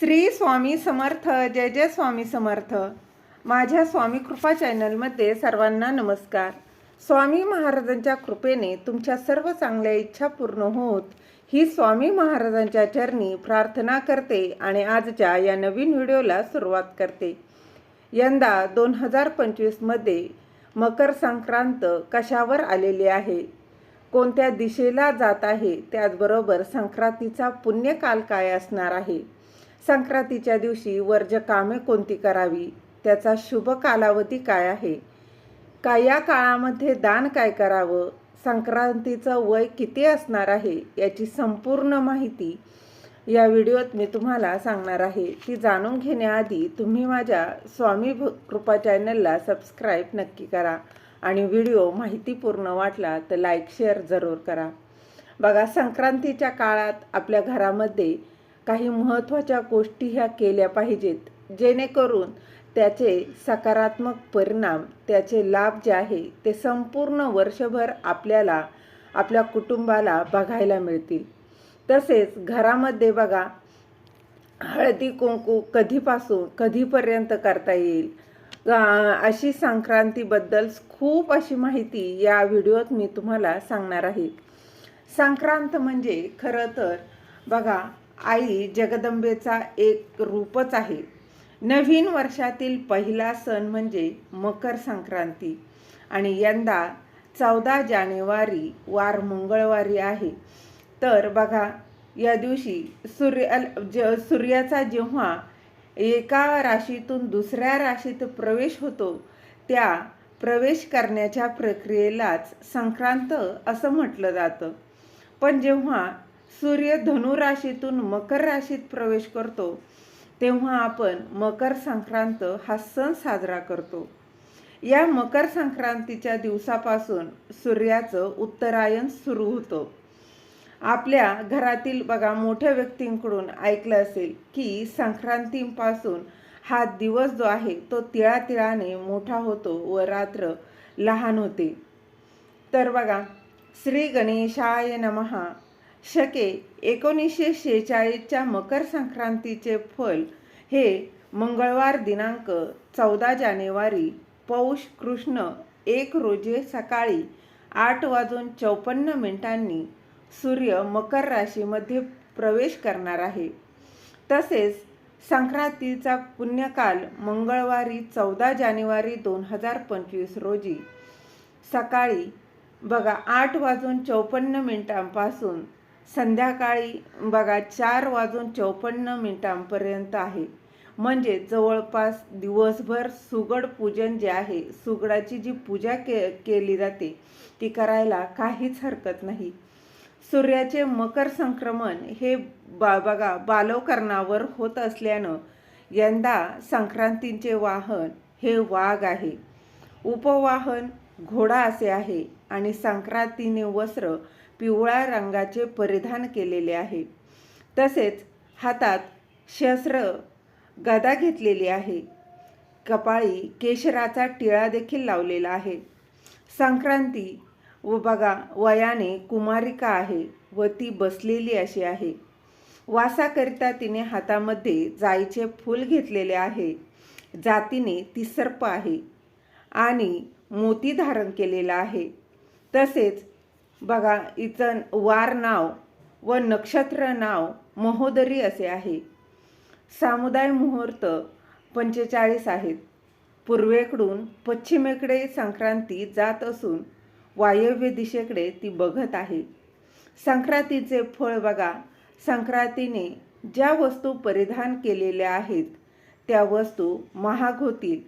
श्री स्वामी समर्थ जय जय स्वामी समर्थ. माझ्या स्वामी कृपा चॅनलमध्ये सर्वांना नमस्कार. स्वामी महाराजांच्या कृपेने तुमच्या सर्व चांगल्या इच्छा पूर्ण होत ही स्वामी महाराजांच्या चरणी प्रार्थना करते आणि आजच्या या नवीन व्हिडिओला सुरुवात करते. यंदा दोन हजार पंचवीसमध्ये मकर संक्रांत कशावर आलेली आहे? कोणत्या दिशेला जात आहे? त्याचबरोबर संक्रांतीचा पुण्यकाल काय असणार आहे? संक्रांतीच्या दिवशी वर्ज कामे कोणती करावी? त्याचा शुभ कालावधी काय आहे? का या काळामध्ये दान काय करावं? संक्रांतीचं वय किती असणार आहे? याची संपूर्ण माहिती या व्हिडिओत मी तुम्हाला सांगणार आहे. ती जाणून घेण्याआधी तुम्ही माझ्या स्वामी कृपा चॅनलला सबस्क्राईब नक्की करा आणि व्हिडिओ माहितीपूर्ण वाटला तर लाईक शेअर जरूर करा. बघा संक्रांतीच्या काळात आपल्या घरामध्ये काही महत्त्वाच्या गोष्टी ह्या केल्या पाहिजेत जेणेकरून त्याचे सकारात्मक परिणाम त्याचे लाभ जे आहे ते संपूर्ण वर्षभर आपल्याला आपल्या कुटुंबाला बघायला मिळतील. तसेच घरामध्ये बघा हळदी कुंकू कधीपासून कधीपर्यंत करता येईल? अशी संक्रांतीबद्दल खूप अशी माहिती या व्हिडिओत मी तुम्हाला सांगणार आहे. संक्रांत म्हणजे खरं तर बघा आई जगदंबेचा एक रूपच आहे. नवीन वर्षातील पहिला सण म्हणजे मकर संक्रांती. आणि यंदा चौदा जानेवारी वार मंगळवारी आहे. तर बघा या दिवशी सूर्य ज सूर्याचा जेव्हा एका राशीतून दुसऱ्या राशीत प्रवेश होतो त्या प्रवेश करण्याच्या प्रक्रियेलाच संक्रांत असं म्हटलं जातं. पण जेव्हा सूर्य धनुराशीतून मकर राशीत प्रवेश करतो. तेव्हा आपण मकर संक्रांत हा सण साजरा करतो. या मकर संक्रांतीच्या दिवसापासून सूर्याचं उत्तरायण सुरू होतं. आपल्या घरातील बघा मोठ्या व्यक्तींकडून ऐकलं असेल की संक्रांतीपासून हा दिवस जो आहे तो तिळातिळाने मोठा होतो व रात्र लहान होते. तर बघा श्री गणेशाय नमहा शके एकोणीसशे शेहेचाळीसच्या मकर संक्रांतीचे फल हे मंगळवार दिनांक चौदा जानेवारी पौष कृष्ण एक रोजी सकाळी आठ वाजून चौपन्न मिनिटांनी सूर्य मकर राशीमध्ये प्रवेश करणार आहे. तसेच संक्रांतीचा पुण्यकाल मंगळवारी चौदा जानेवारी दोन हजार पंचवीस रोजी सकाळी बघा आठ वाजून चौपन्न मिनिटांपासून संध्याकाळी बघा चार वाजून चौपन्न मिनिटांपर्यंत आहे. म्हणजे जवळपास दिवसभर सुगड पूजन जे आहे सुगडाची जी पूजा के केली जाते ती करायला काहीच हरकत नाही. सूर्याचे मकर संक्रमण हे बा बघा बालवकरणावर होत असल्यानं यंदा संक्रांतीचे वाहन हे वाघ आहे. उपवाहन घोडा असे आहे आणि संक्रांतीने वस्त्र पिवळ्या रंगाचे परिधान केलेले आहे. तसेच हातात शस्त्र गदा घेतलेली आहे. कपाळी केशराचा टिळा देखील लावलेला आहे. संक्रांती व बघा वयाने कुमारिका आहे व ती बसलेली अशी आहे. वासाकरिता तिने हातामध्ये जाईचे फूल घेतलेले आहे. जातीने ती सर्प आहे आणि मोती धारण केलेला आहे. तसेच बघा इथं वार नाव व नक्षत्र नाव महोदरी असे आहे. सामुदाय मुहूर्त पंचेचाळीस आहेत. पूर्वेकडून पश्चिमेकडे संक्रांती जात असून वायव्य दिशेकडे ती बघत आहे. संक्रांतीचे फळ बघा. संक्रांतीने ज्या वस्तू परिधान केलेल्या आहेत त्या वस्तू महाग होतील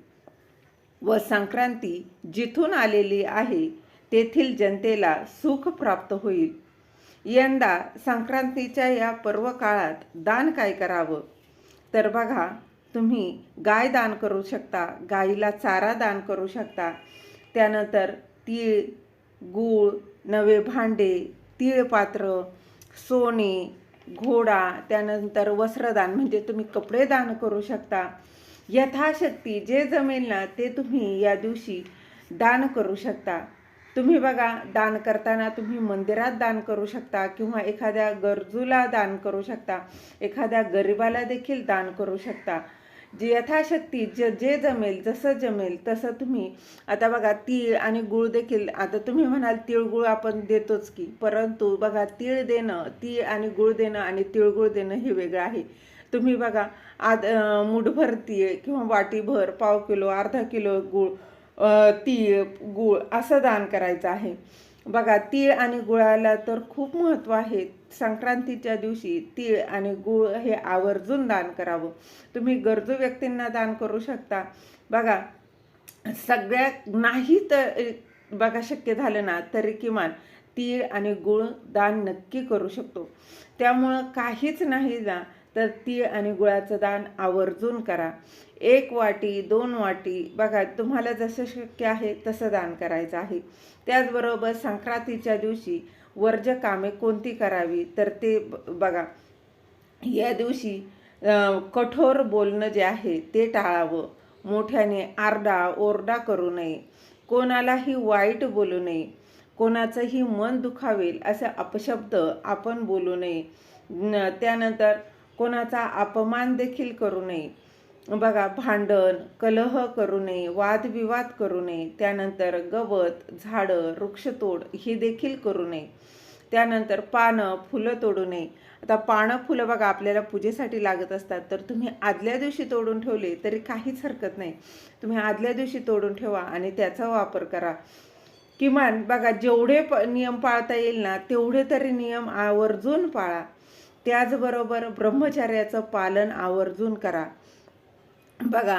व संक्रांती जिथून आलेली आहे तेथील जनतेला सुख प्राप्त होईल. यंदा संक्रांतीच्या या पर्व काळात दान काय करावं? तर बघा तुम्ही गाय दान करू शकता गाईला चारा दान करू शकता. त्यानंतर तीळ गूळ नवे भांडे तीळपात्र सोने घोडा त्यानंतर वस्त्रदान म्हणजे तुम्ही कपडे दान करू शकता. यथाशक्ती जे जमेल ना ते तुम्ही या दिवशी दान करू शकता. तुम्ही बघा दान करताना तुम्ही मंदिरात दान करू शकता किंवा एखाद्या गरजूला दान करू शकता. एखाद्या गरिबाला देखील दान करू शकता. जे यथाशक्ती जे जे जमेल जसं जमेल तसं तुम्ही आता बघा तीळ आणि गुळ देखील आता तुम्ही म्हणाल तिळगुळ आपण देतोच की परंतु बघा तीळ देणं तीळ आणि गुळ देणं आणि तिळगुळ देणं हे वेगळं आहे. तुम्ही बघा आद मुठभर तीळ किंवा वाटीभर पाव किलो अर्धा किलो गुळ तीळ गुळ असं दान करायचं आहे. बघा तीळ आणि गुळाला तर खूप महत्त्व आहे. संक्रांतीच्या दिवशी तीळ आणि गुळ हे आवर्जून दान करावं. तुम्ही गरजू व्यक्तींना दान करू शकता. बघा सगळ्या नाही तर बघा शक्य झालं ना तरी किमान तीळ आणि गुळ दान नक्की करू शकतो. त्यामुळं काहीच नाही ना तर तीळ आणि गुळाचं दान आवर्जून करा. एक वाटी दोन वाटी बघा तुम्हाला जसं शक्य आहे तसं दान करायचं आहे. त्याचबरोबर संक्रांतीच्या दिवशी वर्ज कामे कोणती करावी? तर ते ब- बघा. या दिवशी कठोर बोलणं जे आहे ते टाळावं. मोठ्याने आरडा ओरडा करू नये. कोणालाही वाईट बोलू नये. कोणाचंही मन दुखावेल असे अपशब्द आपण बोलू नये. त्यानंतर कोणाचा अपमान देखील करू नये. बघा भांडण कलह करू नये वादविवाद करू नये त्यानंतर गवत झाडं वृक्षतोड ही देखील करू नये. त्यानंतर पानं फुलं तोडू नये. आता पानं फुलं बघा आपल्याला पूजेसाठी लागत असतात तर तुम्ही आदल्या दिवशी तोडून ठेवले तरी काहीच हरकत नाही. तुम्ही आदल्या दिवशी तोडून ठेवा आणि त्याचा वापर करा. किमान बघा जेवढे प नियम पाळता येईल ना तेवढे तरी नियम आवर्जून पाळा. त्याचबरोबर ब्रह्मचर्याचं पालन आवर्जून करा. बघा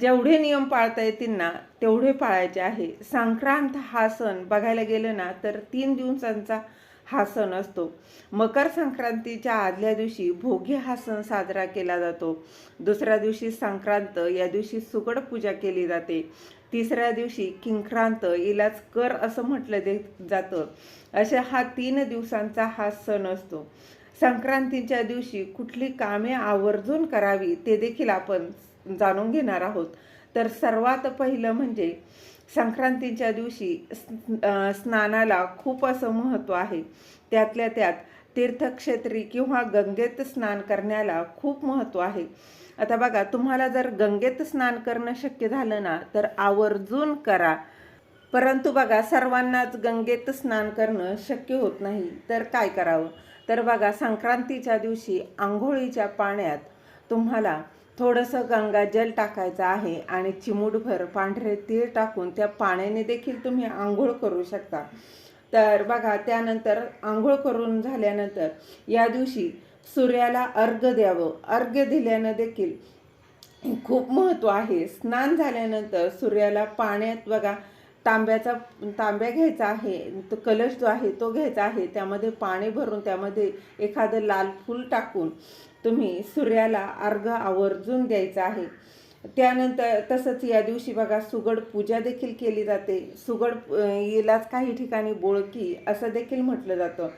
जेवढे नियम पाळता येतील ना तेवढे पाळायचे आहे. संक्रांत हा सण बघायला गेलं ना तर तीन दिवसांचा हा सण असतो. मकर संक्रांतीच्या आदल्या दिवशी भोगी हा सण साजरा केला जातो. दुसऱ्या दिवशी संक्रांत या दिवशी सुगड पूजा केली जाते. तिसऱ्या दिवशी किंक्रांत इलाज कर असं म्हटलं दे जातं. अशा हा तीन दिवसांचा हा सण असतो. संक्रांतीच्या दिवशी कुठली कामे आवर्जून करावी ते देखील आपण जाणून घेणार आहोत. तर सर्वात पहिलं म्हणजे संक्रांतीच्या दिवशी स्नानाला खूप असं महत्त्व आहे. त्यातल्या त्यात तीर्थक्षेत्री किंवा गंगेत स्नान करण्याला खूप महत्त्व आहे. आता बघा तुम्हाला जर गंगेत स्नान करणं शक्य झालं ना तर आवर्जून करा. परंतु बघा सर्वांनाच गंगेत स्नान करणं शक्य होत नाही. तर काय करावं? तर बघा संक्रांतीच्या दिवशी आंघोळीच्या पाण्यात तुम्हाला थोडंसं गंगाजल टाकायचं आहे आणि चिमूटभर पांढरे तीळ टाकून त्या पाण्याने देखील तुम्ही आंघोळ करू शकता. तर बघा त्यानंतर आंघोळ करून झाल्यानंतर या दिवशी सूर्याला अर्घ द्यावं. अर्घ्य दिल्यानं देखील खूप महत्त्व आहे. स्नान झाल्यानंतर सूर्याला पाण्यात बघा तांब्याचा तांब्या घ्यायचा आहे तो कलश जो आहे तो घ्यायचा आहे त्यामध्ये पाणी भरून त्यामध्ये एखादं लाल फूल टाकून तुम्ही सूर्याला अर्घ आवर्जून द्यायचा आहे. त्यानंतर तसंच या दिवशी बघा सुगड पूजा देखील केली जाते. सुगड येलाच काही ठिकाणी बोळकी असं देखील म्हटलं जातं.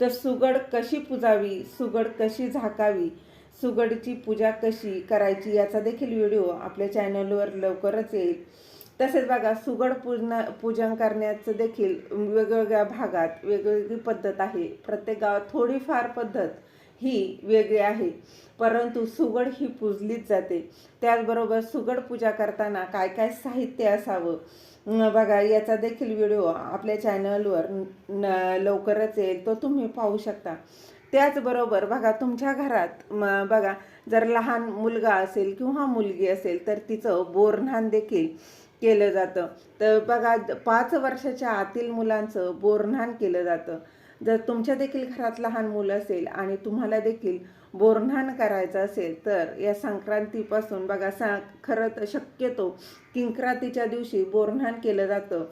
तर सुगड कशी पुजावी सुगड कशी झाकावी सुगडची पूजा कशी करायची याचा देखील व्हिडिओ आपल्या चॅनलवर लवकरच येईल. तसेच बघा सुगड पूजन पूजन करण्याचं देखील वेगवेगळ्या भागात वेगवेगळी पद्धत आहे. प्रत्येक गावात थोडीफार पद्धत ही वेगळी आहे. परंतु सुगड ही पूजलीच जाते. त्याचबरोबर सुगड पूजा करताना काय काय साहित्य असावं? बघा याचा देखील व्हिडिओ आपल्या चॅनलवर न लवकरच येईल तो तुम्ही पाहू शकता. त्याचबरोबर बघा तुमच्या घरात म बघा जर लहान मुलगा असेल किंवा मुलगी असेल तर तिचं बोरन्हाण देखील केलं जातं. तर बघा पाच वर्षाच्या आतील मुलांचं बोरन्हाण केलं जातं. जर तुमच्या देखील घरात लहान मुलं असेल आणि तुम्हाला देखील बोरन्हाण करायचं असेल तर या संक्रांतीपासून बघा सा खरं तर शक्यतो किंक्रांतीच्या दिवशी बोरन्हाण केलं जातं.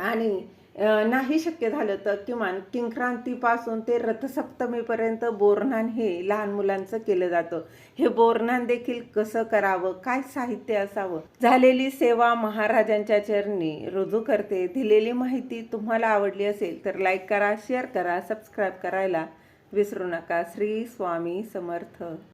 आणि नाही शक्य झालं तर किमान किंक्रांतीपासून ते रथसप्तमीपर्यंत बोरणान हे लहान मुलांचं केलं जातं. हे बोरणान देखील कसं करावं? काय साहित्य असावं? झालेली सेवा महाराजांच्या चरणी रुजू करते. दिलेली माहिती तुम्हाला आवडली असेल तर लाईक करा शेअर करा सबस्क्राईब करायला विसरू नका. श्री स्वामी समर्थ.